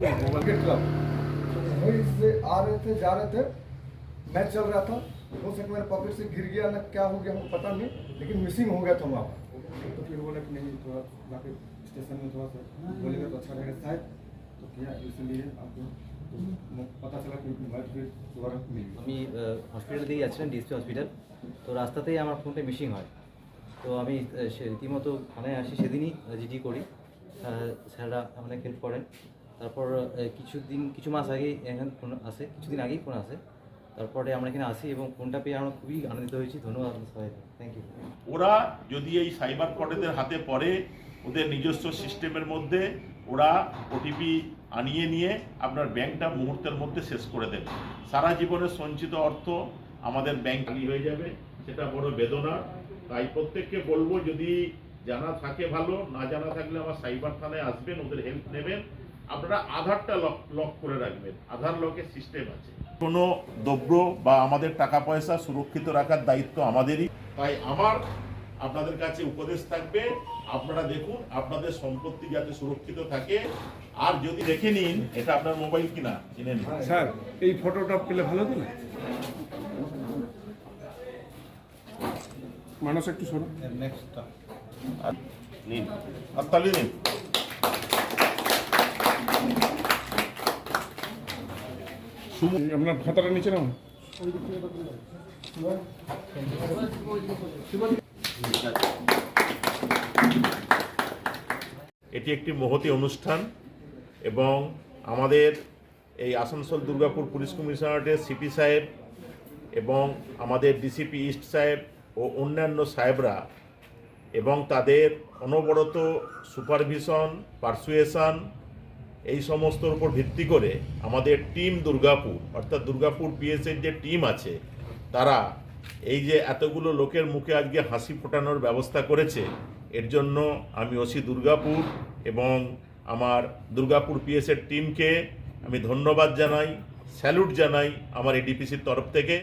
Cricket club वहीं से आ रहे थे जा रहे थे मैच चल रहा था हो सके मेरे पॉकेट से गिर गया ना क्या हो गया हमको पता नहीं लेकिन मिसिंग हो गया था वहाँ पर तो फिर बोला कि नहीं थोड़ा जाके स्टेशन में थोड़ा सा बोलेंगे तो अच्छा रहेगा शायद तो किया इसलिए आपको तो पता चला कि मोबाइल फिर दोबारा मिल गया আমি হসপিটাল দিয়ে যাচ্ছিলাম ডিএসপি হসপিটাল তো রাস্তাতেই আমার ফোনটা মিসিং হয় তো আমি আহ, সে রীতিমতো থানায় আসি সেদিনই জিডি করি আহ, স্যাররা অনেক হেল্প করেন তারপর কিছুদিন, কিছু মাস আগেই এখানে ফোন আসে, কিছুদিন আগেই ফোন আসে। তারপরে আমরা এখানে আসি এবং ফোনটা পেয়ে আমরা খুবই আনন্দিত হয়েছি। ধন্যবাদ সবাইকে। থ্যাংক ইউ ওরা যদি এই সাইবার ফ্রডেদের হাতে পড়ে, ওদের নিজস্ব সিস্টেমের মধ্যে, ওরা ওটিপি আনিয়ে নিয়ে আপনার ব্যাংকটা মুহূর্তের মধ্যে শেষ করে দেবে। সারা জীবনের সঞ্চিত অর্থ আমাদের ব্যাংক হয়ে যাবে, সেটা বড় বেদনা। তাই প্রত্যেককে বলব, যদি জানা থাকে ভালো, না জানা থাকলে আমার সাইবার থানায় আসবেন, ওদের হেল্প নেবেন। আপনারা আধারটা লক লক করে রাখবেন। আধার লকের সিস্টেম আছে। কোনো দ্রব্য বা আমাদের টাকা পয়সা সুরক্ষিত রাখার দায়িত্ব আমাদেরই। তাই আমার আপনাদের কাছে উপদেশ থাকবে আপনারা দেখুন আপনাদের সম্পত্তি যাতে সুরক্ষিত থাকে। আর যদি দেখে নিন এটা আপনার মোবাইল কিনা চিনে নিন। স্যার এই ফটোটা পেলে ভালো হতো না মানুষ একটু শোনো আর নিন। হাততালি নিন। আপনার খাতাটা নিচে এটি একটি মহতি অনুষ্ঠান এবং আমাদের এই আসানসোল দুর্গাপুর পুলিশ কমিশনারেটের সিপি সাহেব এবং আমাদের ডিসিপি ইস্ট সাহেব ও অন্যান্য সাহেবরা এবং তাদের অনবরত সুপারভিশন, পারসুয়েশন এই সমস্তর উপর ভিত্তি করে আমাদের টিম দুর্গাপুর, অর্থাৎ দুর্গাপুর পিএসের যে টিম আছে, তারা এই যে এতগুলো লোকের মুখে আজকে হাসি ফোটানোর ব্যবস্থা করেছে, এর জন্য আমি ওসি দুর্গাপুর এবং আমার দুর্গাপুর পিএসের টিমকে আমি ধন্যবাদ জানাই, স্যালুট জানাই আমার এডিপিসির তরফ থেকে।